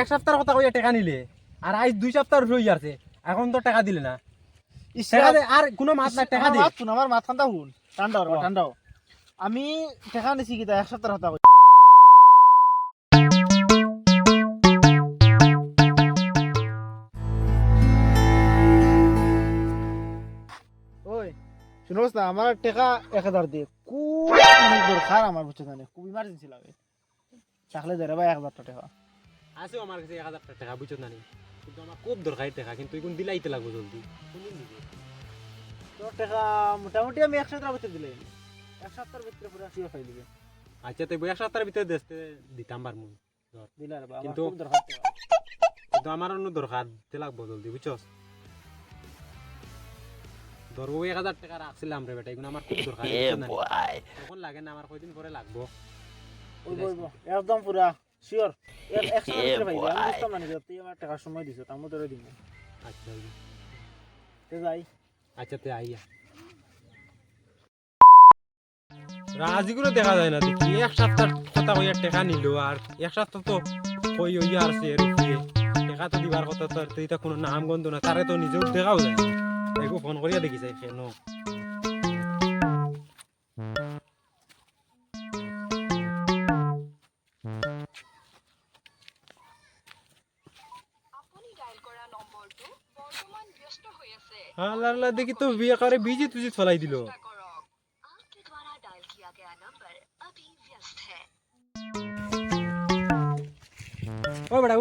এক সপ্তাহের কথা কইয়া টাকা নিলে আর আজ দুই সপ্তাহ রই আছে এখন তো টাকা দিলে না। আর কোনো মাছ না টাকা দে। মাত শুন আমার মাত ঠান্ডা শুন ঠান্ডা ঠান্ডা আমি টাকা নিছি কিতা এক সপ্তাহ কথা শুনোস না আমার টাকা এক হাজার দিয়ে খুব দরকার আমার বুঝছ খুব ইমার্জেন্সি লাগে। থাকলে ভাই এক হাজার টাকা। আছে আমার কাছে এক হাজার টাকা বুঝছ না কিন্তু আমার খুব দরকারি টাকা কিন্তু এখন দিলাইতে লাগবো জলদি। তোর টাকা মোটামুটি আমি এক সপ্তাহের ভিতরে দিলাম। এক সপ্তাহের ভিতরে পুরো পাই দিবে। আচ্ছা তো এক সপ্তাহের ভিতরে দেখতে দিতাম বার মুই দিলে আর বা, কিন্তু- খুব দরকার টাকা। কিন্তু আমার অন্য দরকার দিতে লাগবো জলদি বুঝছস? ধরবো এক হাজার টাকা রাখছিলাম রে বেটা এগুলো আমার খুব দরকার তখন লাগে না আমার কয়দিন পরে লাগবো। ওই বই বই, একদম পুরা। শিওর এক সপ্তাহের ভিতরে পাই দিবে আমি বুঝতাম না যে তুই আমার টাকা সময় দিছ তার মধ্যে দিব আচ্ছা তে যাই। আচ্ছা তে আইয়া। রাজিগুলো দেখা যায় না দেখি। এক সপ্তাহ কথা কইয়া টাকা নিল আর এক সপ্তাহ তো কই হইয়া রুকিয়ে টাকা তো দিবার কথা তো তো কোনো নাম গন্ধ না তারে তো নিজেও দেখাও যায় একো ফোন করিয়া দেখি যাই কেন হ্যাঁ, আল্লাহ আল্লাহ দেখি তো বিয়ে করে বিজি তুজি ফলাই দিল। ও বেটা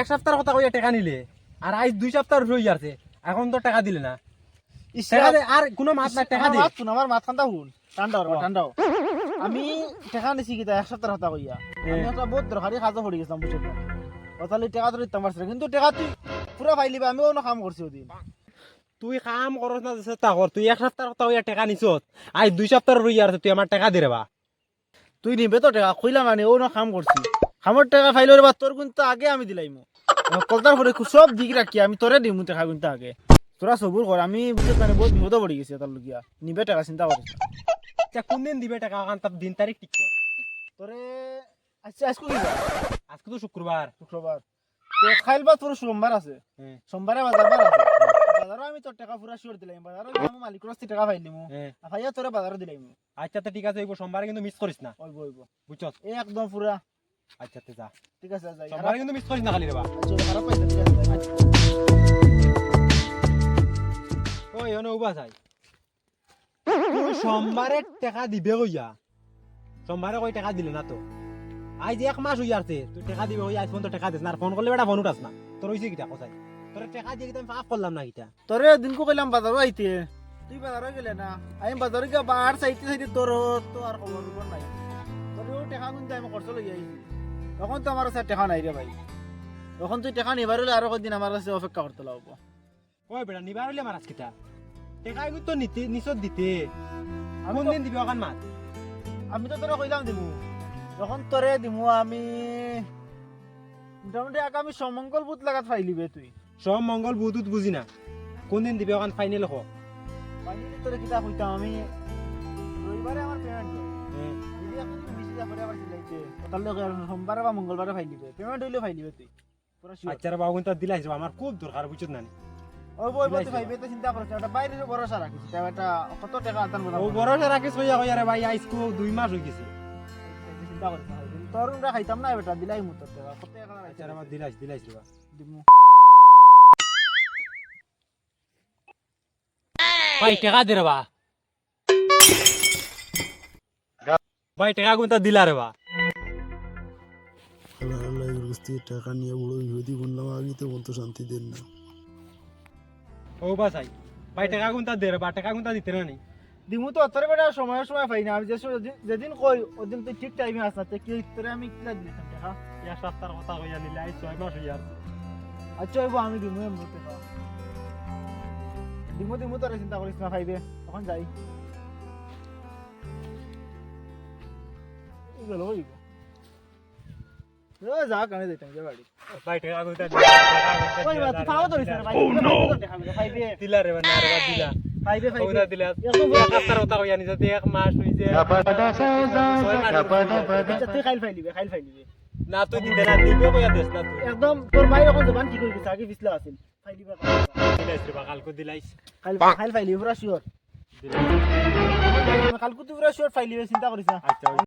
এক কথা কইয়া টাকা নিলে আর আজ দুই সপ্তাহ রই আছে এখন তো টাকা দিলে না। আর কোনো মাছ না টাকা আমার মাছ খান্দা হুন ঠান্ডা ঠান্ডা আমি টাকা নিছি কিতা এক সপ্তাহ কথা কইয়া। হ্যাঁ। আমি বহুত দরকারি কাজও পড়ে গেছিলাম বুঝছ ওতালি টাকা কিন্তু টাকা তুই পুরা পাইলিবা আমিও অন্য কাম করছি ওদিন তুই কাম করস না চেষ্টা কর তুই এক সপ্তাহ কথা কইয়া টাকা নিছত আজ দুই সপ্তাহ রই আছে তুই আমার টাকা দে রে বা তুই নিবে তো টাকা কইলাম মানে অন্য কাম করছি খামর টাকা ফাইলের বা তোর কিন্তু আগে আমি দিলাইমু কলতার করে সব দিক রাখি আমি তোরে দিমু টাকা কিন্তু আগে। তোরা সবুর কর আমি বুঝতে পারি বহুত বিপদে পড়ে গেছি তার লগিয়া। নিবে টাকা চিন্তা করিস না। আচ্ছা কোন দিন দিবে টাকা ওখান তার দিন তারিখ ঠিক কর তোরে আচ্ছা আজকে? আজকে তো শুক্রবার শুক্রবার তো খাইল বা তোর সোমবার আছে। সোমবারে বাজার বার আছে। বাজারও আমি তোর টাকা পুরা শিওর দিলাম বাজারও আমি টাকা পাইলিমু। ভাইয়া তোরে বাজারও দিলাম আচ্ছা তো ঠিক আছে এইব সোমবারে কিন্তু মিস করিস না। ওইব ওইব বুঝছস একদম পুরা আচ্ছা তে যা। ঠিক আছে যাই সোমবারে কিন্তু মিস করিস না খালি রে বা আচ্ছা খারাপ পাইছে ঠিক আছে ওই এনে উবা তুই সোমবারে টাকা দিবে কইয়া। সোমবারে কই টাকা দিলে না তো আজ এক মাস হই আছে তুই টাকা দিবে কই আজ ফোন তো টাকা দিস না আর ফোন করলে বেটা ফোন উঠাস না। তোর হইছে কিটা কোথায়? তোর টাকা দিয়ে আমি পাপ করলাম না কিটা? তোরে দিনকো কইলাম বাজারও আইতে। তুই বাজারও গেলে না। আমি বাজারে গিয়ে বার চাইতে চাইতে তোর তো আর খবর খবর নাই। তোরও টাকা কিন্তু আমি খরচ লই আইছি। তখন তো আমার কাছে টাকা নাই রে ভাই। তখন তুই টাকা নিবার হলে আরও কদিন আমার কাছে অপেক্ষা করতে লাগবো। ওই বেটা নিবার হইলে মারাস কিটা টাকা তো নিতে নিচত দিতে। আমি দিবে ওখান মাত? আমি তো তোরা কইলাম দিমু। যখন তোরে দিমু আমি মোটামুটি আগামী সমঙ্গল বুধ লাগাত ফাইলিবে তুই। সব মঙ্গল বুধুত বুঝি না। কোন দিন দিবে ওখান ফাইনাল হোক ফাইলিলে তোরে কিতা কইতাম আমি। রবিবারে আমার পেমেন্ট যদি এখন তুমি বেশি যা করে আবার সিলাইতে তাহলে সোমবারে বা মঙ্গলবারে ফাইলিবে পেমেন্ট হইলে ফাইলিবে তুই। পুরা sure। আচ্ছা রে বাবু কিন্তু আমার খুব দরকার বুঝছত না ওই বই বই দিলাইছে। তুই চিন্তা করছ এটা বাইরে ভরসা রাখিস এটা কত টাকা আদান ও বলা বড় রাখিস কইয়া কইয়া রে ভাই আইসকো দুই মাস হই গেছে। চিন্তা করিস না তোর উনরা খাইতাম না বেটা দিলাই মু তোর টাকা কত আচ্ছা আমার দিলাইছ দিলাইছ রে বা। দিমু ভাই টাকা দে রে বা ভাই টাকা কোনটা দিলা রে বা আল্লাহ আল্লাহ থেকে টাকা নিয়ে বড় বিপদে বললাম আগে তো বলতো শান্তি দেন না ও বা চাই ভাই টাকা কোনটা দে রে বা টাকা কোনটা দিতে না নি দিমু তো তোর বেটা সময় সময় পাই না। আমি যে যেদিন- কই ওদিন তুই ঠিক টাইমে আস না। কি তোরে আমি কিলা দিতাম টাকা এক সপ্তাহের কথা কইয়া নিলে আই ছয় মাস হই আর আচ্ছা হইব আমি দিমু এমনি টাকা দিমু দিমু তোরে চিন্তা করিস না পাইবে তখন যাই। গেল হইব এ যা কানে দিতাম যে বাড়ি। টাকা কোনটা ওই বা তুই পাও ধরিস না ভাই। পাইবে দিলা। রে না রে দিলা। না তুই দিতে না দিবে কইয়া দেস না তুই একদম তোর ভাই এখন জবান ঠিক হয়ে আগে পিছলা আছিল ফাইলি বা দিলাইছ বা কালকে দিলাইছ ফাইলি পুরা শিওর কালকে তুই পুরা শিওর ফাইলি চিন্তা করিস না আচ্ছা